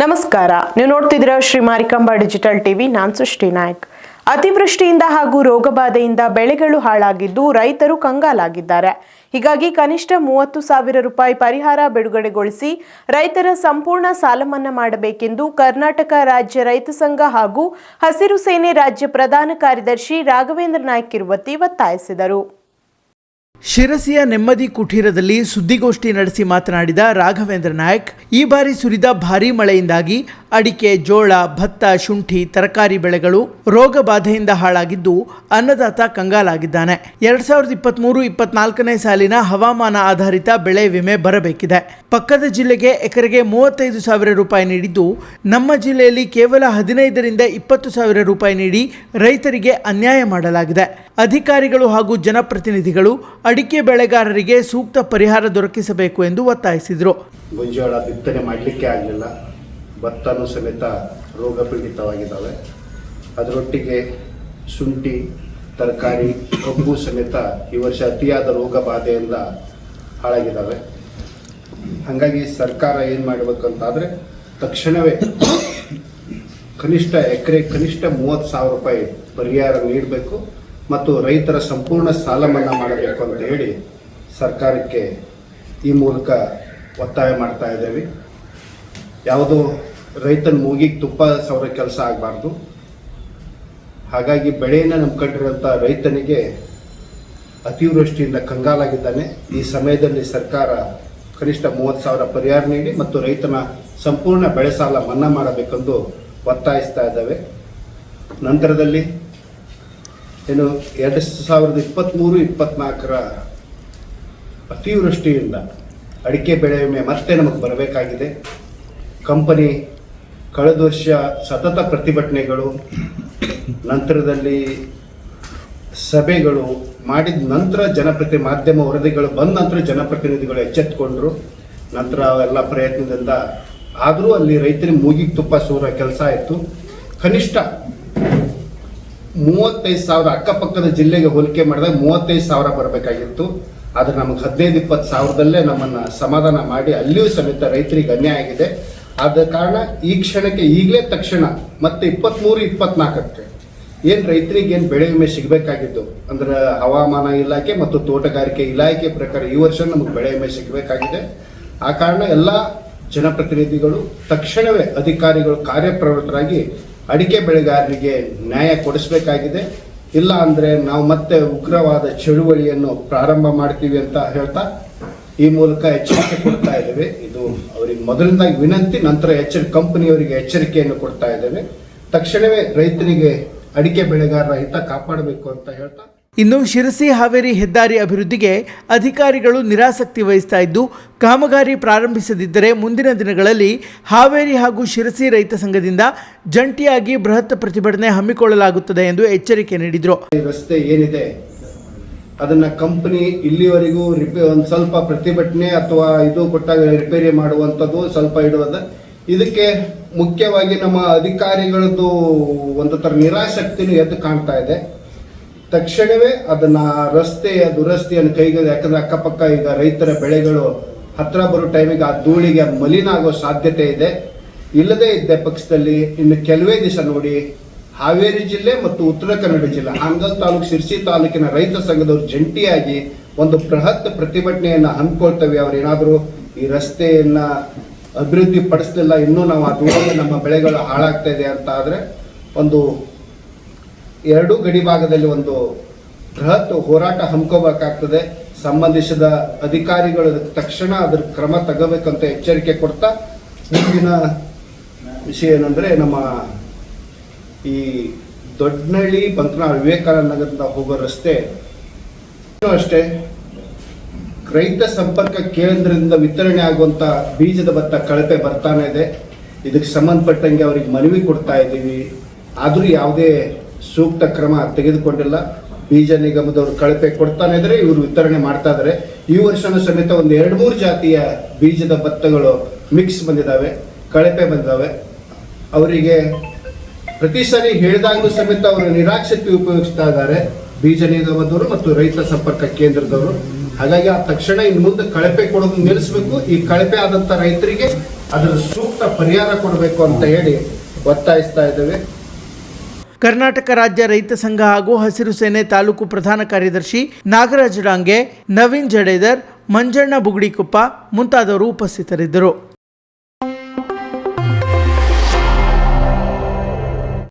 ನಮಸ್ಕಾರ. ನೀವು ನೋಡ್ತಿದ್ದೀರಾ ಶ್ರೀ ಮಾರಿಕಾಂಬಾ ಡಿಜಿಟಲ್ ಟಿವಿ. ನಾನ್ ಸೃಷ್ಟಿ ನಾಯಕ್. ಅತಿವೃಷ್ಟಿಯಿಂದ ಹಾಗೂ ರೋಗಬಾಧೆಯಿಂದ ಬೆಳೆಗಳು ಹಾಳಾಗಿದ್ದು ರೈತರು ಕಂಗಾಲಾಗಿದ್ದಾರೆ. ಹೀಗಾಗಿ ಕನಿಷ್ಠ ಮೂವತ್ತು ಸಾವಿರ ರೂಪಾಯಿ ಪರಿಹಾರ ಬಿಡುಗಡೆಗೊಳಿಸಿ ರೈತರ ಸಂಪೂರ್ಣ ಸಾಲ ಮನ್ನಾ ಮಾಡಬೇಕೆಂದು ಕರ್ನಾಟಕ ರಾಜ್ಯ ರೈತ ಸಂಘ ಹಾಗೂ ಹಸಿರು ಸೇನೆ ರಾಜ್ಯ ಪ್ರಧಾನ ಕಾರ್ಯದರ್ಶಿ ರಾಘವೇಂದ್ರ ನಾಯ್ಕ್ ಕಿರುವತ್ತಿ ಒತ್ತಾಯಿಸಿದರು. ಶಿರಸಿಯ ನೆಮ್ಮದಿ ಕುಟೀರದಲ್ಲಿ ಸುದ್ದಿಗೋಷ್ಠಿ ನಡೆಸಿ ಮಾತನಾಡಿದ ರಾಘವೇಂದ್ರ ನಾಯಕ್ ಈ ಬಾರಿ ಸುರಿದ ಭಾರೀ ಮಳೆಯಿಂದಾಗಿ ಅಡಿಕೆ, ಜೋಳ, ಭತ್ತ, ಶುಂಠಿ, ತರಕಾರಿ ಬೆಳೆಗಳು ರೋಗ ಬಾಧೆಯಿಂದ ಹಾಳಾಗಿದ್ದು ಅನ್ನದಾತ ಕಂಗಾಲಾಗಿದ್ದಾನೆ. ಎರಡ್ ಸಾವಿರದ ಇಪ್ಪತ್ಮೂರು, ಇಪ್ಪತ್ನಾಲ್ಕನೇ ಸಾಲಿನ ಹವಾಮಾನ ಆಧಾರಿತ ಬೆಳೆ ವಿಮೆ ಬರಬೇಕಿದೆ. ಪಕ್ಕದ ಜಿಲ್ಲೆಗೆ ಎಕರೆಗೆ ಮೂವತ್ತೈದು ಸಾವಿರ ರೂಪಾಯಿ ನೀಡಿದ್ದು ನಮ್ಮ ಜಿಲ್ಲೆಯಲ್ಲಿ ಕೇವಲ ಹದಿನೈದರಿಂದ ಇಪ್ಪತ್ತು ಸಾವಿರ ರೂಪಾಯಿ ನೀಡಿ ರೈತರಿಗೆ ಅನ್ಯಾಯ ಮಾಡಲಾಗಿದೆ. ಅಧಿಕಾರಿಗಳು ಹಾಗೂ ಜನಪ್ರತಿನಿಧಿಗಳು ಅಡಿಕೆ ಬೆಳೆಗಾರರಿಗೆ ಸೂಕ್ತ ಪರಿಹಾರ ದೊರಕಿಸಬೇಕು ಎಂದು ಒತ್ತಾಯಿಸಿದರು. ಬಿತ್ತನೆ ಮಾಡಲಿಕ್ಕೆ ಆಗಲಿಲ್ಲ. ಭತ್ತನೂ ಸಮೇತ ರೋಗ ಪೀಡಿತವಾಗಿದ್ದಾವೆ ಅದರೊಟ್ಟಿಗೆ ಶುಂಠಿ, ತರಕಾರಿ, ಕಬ್ಬು ಸಮೇತ ಈ ವರ್ಷ ಅತಿಯಾದ ರೋಗ ಬಾಧೆಯಿಂದ ಹಾಳಾಗಿದ್ದಾವೆ. ಹಾಗಾಗಿ ಸರ್ಕಾರ ಏನು ಮಾಡಬೇಕಂತಾದರೆ ತಕ್ಷಣವೇ ಕನಿಷ್ಠ ಎಕರೆ ಕನಿಷ್ಠ ಮೂವತ್ತು ಸಾವಿರ ರೂಪಾಯಿ ಪರಿಹಾರ ನೀಡಬೇಕು ಮತ್ತು ರೈತರ ಸಂಪೂರ್ಣ ಸಾಲ ಮನ್ನಾ ಮಾಡಬೇಕು ಅಂತ ಹೇಳಿ ಸರ್ಕಾರಕ್ಕೆ ಈ ಮೂಲಕ ಒತ್ತಾಯ ಮಾಡ್ತಾ ಇದ್ದೇವೆ. ಯಾವುದೋ ರೈತನ ಮೂಗಿಗೆ ತುಪ್ಪ ಸವರ ಕೆಲಸ ಆಗಬಾರ್ದು. ಹಾಗಾಗಿ ಬೆಳೆಯನ್ನು ನಂಬ್ಕೊಂಡಿರುವಂಥ ರೈತನಿಗೆ ಅತಿವೃಷ್ಟಿಯಿಂದ ಕಂಗಾಲಾಗಿದ್ದಾನೆ. ಈ ಸಮಯದಲ್ಲಿ ಸರ್ಕಾರ ಕನಿಷ್ಠ ಮೂವತ್ತು ಸಾವಿರ ಪರಿಹಾರ ನೀಡಿ ಮತ್ತು ರೈತನ ಸಂಪೂರ್ಣ ಬೆಳೆ ಸಾಲ ಮನ್ನಾ ಮಾಡಬೇಕೆಂದು ಒತ್ತಾಯಿಸ್ತಾ ಇದ್ದಾವೆ. ನಂತರದಲ್ಲಿ ಏನು ಎರಡು ಸಾವಿರದ ಇಪ್ಪತ್ತ್ಮೂರು ಇಪ್ಪತ್ತ್ನಾಲ್ಕರ ಅತಿವೃಷ್ಟಿಯಿಂದ ಅಡಿಕೆ ಬೆಳೆ ವಿಮೆ ಮತ್ತೆ ನಮಗೆ ಬರಬೇಕಾಗಿದೆ. ಕಂಪನಿ ಕಳೆದ ವರ್ಷ ಸತತ ಪ್ರತಿಭಟನೆಗಳು, ನಂತರದಲ್ಲಿ ಸಭೆಗಳು ಮಾಡಿದ ನಂತರ ಜನಪ್ರತಿ, ಮಾಧ್ಯಮ ವರದಿಗಳು ಬಂದ ನಂತರ ಜನಪ್ರತಿನಿಧಿಗಳು ಎಚ್ಚೆತ್ಕೊಂಡ್ರು. ನಂತರ ಎಲ್ಲ ಪ್ರಯತ್ನದಿಂದ ಆದರೂ ಅಲ್ಲಿ ರೈತರಿಗೆ ಮೂಗಿಗೆ ತುಪ್ಪ ಸೂರ ಕೆಲಸ ಆಯಿತು. ಕನಿಷ್ಠ ಮೂವತ್ತೈದು ಸಾವಿರ ಅಕ್ಕಪಕ್ಕದ ಜಿಲ್ಲೆಗೆ ಹೋಲಿಕೆ ಮಾಡಿದಾಗ ಮೂವತ್ತೈದು ಸಾವಿರ ಬರಬೇಕಾಗಿತ್ತು. ಆದರೆ ನಮಗೆ ಹದಿನೈದು, ಇಪ್ಪತ್ತು ಸಾವಿರದಲ್ಲೇ ನಮ್ಮನ್ನು ಸಮಾಧಾನ ಮಾಡಿ ಅಲ್ಲಿಯೂ ಸಮೇತ ರೈತರಿಗೆ ಅನ್ಯಾಯ ಆಗಿದೆ. ಆದ ಕಾರಣ ಈ ಕ್ಷಣಕ್ಕೆ ಈಗಲೇ ತಕ್ಷಣ ಮತ್ತೆ ಇಪ್ಪತ್ತ್ಮೂರು ಇಪ್ಪತ್ನಾಲ್ಕಕ್ಕೆ ಏನು ರೈತರಿಗೆ ಏನು ಬೆಳೆ ವಿಮೆ ಸಿಗಬೇಕಾಗಿದ್ದು? ಅಂದ್ರೆ ಹವಾಮಾನ ಇಲಾಖೆ ಮತ್ತು ತೋಟಗಾರಿಕೆ ಇಲಾಖೆ ಪ್ರಕಾರ ಈ ವರ್ಷ ನಮಗೆ ಬೆಳೆ ವಿಮೆ ಸಿಗಬೇಕಾಗಿದೆ. ಆ ಕಾರಣ ಎಲ್ಲ ಜನಪ್ರತಿನಿಧಿಗಳು ತಕ್ಷಣವೇ ಅಧಿಕಾರಿಗಳು ಕಾರ್ಯಪ್ರವೃತ್ತರಾಗಿ ಅಡಿಕೆ ಬೆಳೆಗಾರರಿಗೆ ನ್ಯಾಯ ಕೊಡಿಸಬೇಕಾಗಿದೆ. ಇಲ್ಲ ಅಂದರೆ ನಾವು ಮತ್ತೆ ಉಗ್ರವಾದ ಚಳುವಳಿಯನ್ನು ಪ್ರಾರಂಭ ಮಾಡ್ತೀವಿ ಅಂತ ಹೇಳ್ತಾ ಈ ಮೂಲಕ ಎಚ್ಚರಿಕೆ ಕೊಡ್ತಾ ಇದ್ದೇವೆ. ಇದು ಅವರಿಗೆ ಮೊದಲನೇದಾಗಿ ವಿನಂತಿ ನಂತರ ಎಚ್ಚರಿ ಕಂಪನಿಯವರಿಗೆ ಎಚ್ಚರಿಕೆಯನ್ನು ಕೊಡ್ತಾ ಇದ್ದೇವೆ. ತಕ್ಷಣವೇ ರೈತರಿಗೆ ಅಡಿಕೆ ಬೆಳೆಗಾರರ ಹಿತ ಕಾಪಾಡಬೇಕು ಅಂತ ಹೇಳ್ತಾ. ಇನ್ನು ಶಿರಸಿ ಹಾವೇರಿ ಹೆದ್ದಾರಿ ಅಭಿವೃದ್ಧಿಗೆ ಅಧಿಕಾರಿಗಳು ನಿರಾಸಕ್ತಿ ವಹಿಸ್ತಾ ಇದ್ದು ಕಾಮಗಾರಿ ಪ್ರಾರಂಭಿಸದಿದ್ದರೆ ಮುಂದಿನ ದಿನಗಳಲ್ಲಿ ಹಾವೇರಿ ಹಾಗೂ ಶಿರಸಿ ರೈತ ಸಂಘದಿಂದ ಜಂಟಿಯಾಗಿ ಬೃಹತ್ ಪ್ರತಿಭಟನೆ ಹಮ್ಮಿಕೊಳ್ಳಲಾಗುತ್ತದೆ ಎಂದು ಎಚ್ಚರಿಕೆ ನೀಡಿದರು. ರಸ್ತೆ ಏನಿದೆ? ಅದನ್ನ ಕಂಪನಿ ಇಲ್ಲಿವರೆಗೂ ರಿಪೇ ಒಂದು ಸ್ವಲ್ಪ ಪ್ರತಿಭಟನೆ ಅಥವಾ ಇದು ಕೊಟ್ಟಾಗ ರಿಪೇರಿ ಮಾಡುವಂಥದ್ದು ಸ್ವಲ್ಪ ಇಡುವುದು. ಇದಕ್ಕೆ ಮುಖ್ಯವಾಗಿ ನಮ್ಮ ಅಧಿಕಾರಿಗಳದ್ದು ಒಂದು ಥರ ನಿರಾಸಕ್ತಿನೂ ಎದ್ದು ಕಾಣ್ತಾ ಇದೆ. ತಕ್ಷಣವೇ ಅದನ್ನ ರಸ್ತೆಯ ದುರಸ್ತಿಯನ್ನು ಕೈಗೆ ಯಾಕಂದ್ರೆ ಅಕ್ಕಪಕ್ಕ ಈಗ ರೈತರ ಬೆಳೆಗಳು ಹತ್ರ ಬರೋ ಟೈಮಿಗೆ ಆ ಧೂಳಿಗೆ ಮಲಿನ ಆಗೋ ಸಾಧ್ಯತೆ ಇದೆ. ಇಲ್ಲದೇ ಇದ್ದ ಪಕ್ಷದಲ್ಲಿ ಇನ್ನು ಕೆಲವೇ ದಿವಸ ನೋಡಿ ಹಾವೇರಿ ಜಿಲ್ಲೆ ಮತ್ತು ಉತ್ತರ ಕನ್ನಡ ಜಿಲ್ಲೆ. ಹಾನಗಲ್ ತಾಲೂಕು ಶಿರ್ಸಿ ತಾಲೂಕಿನ ರೈತ ಸಂಘದವರು ಜಂಟಿಯಾಗಿ ಒಂದು ಬೃಹತ್ ಪ್ರತಿಭಟನೆಯನ್ನ ಹಮ್ಮಿಕೊಳ್ತೇವೆ. ಅವ್ರು ಏನಾದರೂ ಈ ರಸ್ತೆಯನ್ನ ಅಭಿವೃದ್ಧಿ ಪಡಿಸಲಿಲ್ಲ ಇನ್ನೂ ನಾವು ಧೂಳಿಗೆ ನಮ್ಮ ಬೆಳೆಗಳು ಹಾಳಾಗ್ತಾ ಇದೆ ಅಂತ ಆದ್ರೆ ಒಂದು ಎರಡು ಗಡಿ ಭಾಗದಲ್ಲಿ ಒಂದು ಬೃಹತ್ ಹೋರಾಟ ಹಮ್ಮಿಕೋಬೇಕಾಗ್ತದೆ ಸಂಬಂಧಿಸಿದ ಅಧಿಕಾರಿಗಳು ತಕ್ಷಣ ಅದ್ರ ಕ್ರಮ ತಗೋಬೇಕಂತ ಎಚ್ಚರಿಕೆ ಕೊಡ್ತಾ, ಮುಂದಿನ ವಿಷಯ ಏನಂದರೆ ನಮ್ಮ ಈ ದೊಡ್ಡನಹಳ್ಳಿ ಬಂಕನಾಳ್ ವಿವೇಕಾನಂದ ನಗರದಿಂದ ಹೋಗೋ ರಸ್ತೆ ಅಷ್ಟೇ. ರೈತ ಸಂಪರ್ಕ ಕೇಂದ್ರದಿಂದ ವಿತರಣೆ ಆಗುವಂತ ಬೀಜದ ಭತ್ತ ಕಳಪೆ ಬರ್ತಾನೆ ಇದೆ. ಇದಕ್ಕೆ ಸಂಬಂಧಪಟ್ಟಂಗೆ ಅವರಿಗೆ ಮನವಿ ಕೊಡ್ತಾ ಇದ್ದೀವಿ. ಆದರೂ ಯಾವುದೇ ಸೂಕ್ತ ಕ್ರಮ ತೆಗೆದುಕೊಂಡಿಲ್ಲ. ಬೀಜ ನಿಗಮದವರು ಕಳಪೆ ಕೊಡ್ತಾನೆ ಇದ್ರೆ ಇವರು ವಿತರಣೆ ಮಾಡ್ತಾ ಇದ್ದಾರೆ. ಈ ವರ್ಷನೂ ಸಮೇತ ಒಂದು ಎರಡು ಮೂರು ಜಾತಿಯ ಬೀಜದ ಭತ್ತಗಳು ಮಿಕ್ಸ್ ಬಂದಿದ್ದಾವೆ, ಕಳಪೆ ಬಂದಿದ್ದಾವೆ. ಅವರಿಗೆ ಪ್ರತಿ ಸಾರಿ ಹೇಳಿದಾಗಲೂ ಸಮೇತ ಅವರು ನಿರಾಕ್ಷತೆ ಉಪಯೋಗಿಸ್ತಾ ಇದ್ದಾರೆ. ಬೀಜ ನಿಗಮದವರು ಮತ್ತು ರೈತ ಸಂಪರ್ಕ ಕೇಂದ್ರದವರು. ಹಾಗಾಗಿ ಆ ತಕ್ಷಣ ಇನ್ನು ಮುಂದೆ ಕಳಪೆ ಕೊಡೋದು ನಿಲ್ಲಿಸಬೇಕು. ಈ ಕಳಪೆ ಆದಂತ ರೈತರಿಗೆ ಅದರ ಸೂಕ್ತ ಪರಿಹಾರ ಕೊಡಬೇಕು ಅಂತ ಹೇಳಿ ಒತ್ತಾಯಿಸ್ತಾ ಇದ್ದೇವೆ. ಕರ್ನಾಟಕ ರಾಜ್ಯ ರೈತ ಸಂಘ ಹಾಗೂ ಹಸಿರು ಸೇನೆ ತಾಲೂಕು ಪ್ರಧಾನ ಕಾರ್ಯದರ್ಶಿ ನಾಗರಾಜ್ ಡಾಂಗೆ, ನವೀನ್ ಜಡೇದರ್, ಮಂಜಣ್ಣ ಬುಗಡಿಕೊಪ್ಪ ಮುಂತಾದವರು ಉಪಸ್ಥಿತರಿದ್ದರು.